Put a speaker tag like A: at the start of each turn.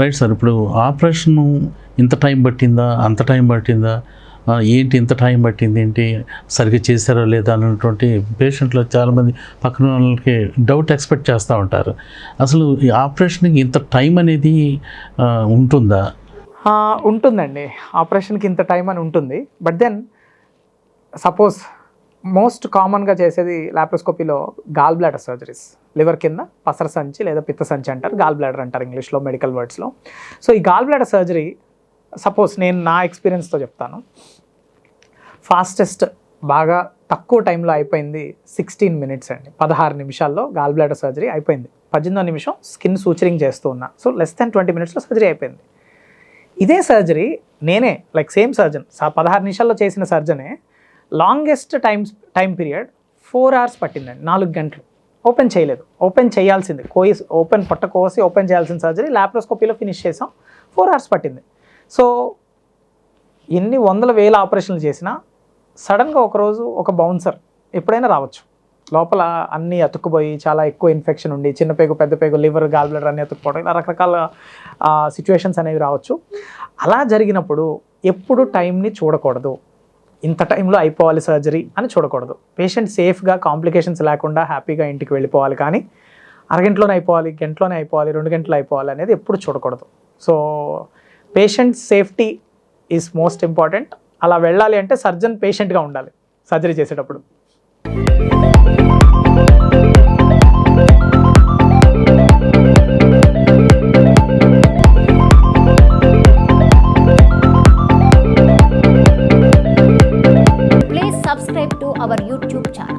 A: Right sir ఇప్పుడు operation ఇంత time పట్టిందా? అంత టైం పట్టిందా? ఏంటి ఇంత టైం పట్టింది? ఏంటి? సరిగ్గా చేశారో లేదా? అన్నటువంటి పేషెంట్లు చాలామంది పక్కన వాళ్ళకి డౌట్ ఎక్స్పెక్ట్ చేస్తూ ఉంటారు. అసలు ఈ ఆపరేషన్కి ఇంత టైం అనేది ఉంటుందా?
B: ఉంటుందండి. ఆపరేషన్కి ఇంత టైం అని ఉంటుంది. బట్ దెన్ సపోజ్ మోస్ట్ కామన్గా చేసేది లాప్రోస్కోపీలో గాల్ బ్లాడర్ సర్జరీస్ లివర్ కింద పసర సంచి లేదా పిత్త సంచి అంటారు గాల్ బ్లాడర్ అంటారు ఇంగ్లీష్లో మెడికల్ వర్డ్స్లో సో ఈ గాల్ బ్లాడర్ సర్జరీ సపోజ్ నేను నా ఎక్స్పీరియన్స్తో చెప్తాను. ఫాస్టెస్ట్ బాగా తక్కువ టైంలో అయిపోయింది సిక్స్టీన్ మినిట్స్ అండి. పదహారు నిమిషాల్లో గాల్ బ్లాడర్ సర్జరీ అయిపోయింది. పద్దెనిమిదో నిమిషం స్కిన్ సూచరింగ్ చేస్తూ ఉన్నా. సో లెస్ దెన్ ట్వంటీ మినిట్స్లో సర్జరీ అయిపోయింది. ఇదే సర్జరీ నేనే లైక్ సేమ్ సర్జన్ పదహారు నిమిషాల్లో చేసిన సర్జనే longest time time period four hours పట్టిందండి. నాలుగు గంటలు. ఓపెన్ చేయలేదు. ఓపెన్ చేయాల్సింది. కోయి ఓపెన్ పొట్ట కోసి ఓపెన్ చేయాల్సిన సర్జరీ ల్యాప్రోస్కోపీలో ఫినిష్ చేసాం. ఫోర్ అవర్స్ పట్టింది. సో ఎన్ని వందల వేల ఆపరేషన్లు చేసినా సడన్గా ఒకరోజు ఒక బౌన్సర్ ఎప్పుడైనా రావచ్చు. లోపల అన్నీ అతుక్కుపోయి చాలా ఎక్కువ ఇన్ఫెక్షన్ ఉండి చిన్న పేగు పెద్ద పేగు లివర్ గాల్ బ్లడర్ అన్నీ అతుక్కుపోవడం ఇలా రకరకాల సిచ్యువేషన్స్ అనేవి రావచ్చు. అలా జరిగినప్పుడు ఎప్పుడు టైంని చూడకూడదు. ఇంత టైంలో అయిపోవాలి సర్జరీ అని చూడకూడదు. పేషెంట్ సేఫ్గా కాంప్లికేషన్స్ లేకుండా హ్యాపీగా ఇంటికి వెళ్ళిపోవాలి కానీ అరగంటలోనే అయిపోవాలి గంటలోనే అయిపోవాలి రెండు గంటలు అయిపోవాలి అనేది ఎప్పుడు చూడకూడదు. So patient safety is most important అలా వెళ్ళాలి అంటే సర్జన్ పేషెంట్గా ఉండాలి సర్జరీ చేసేటప్పుడు.
C: Our YouTube channel.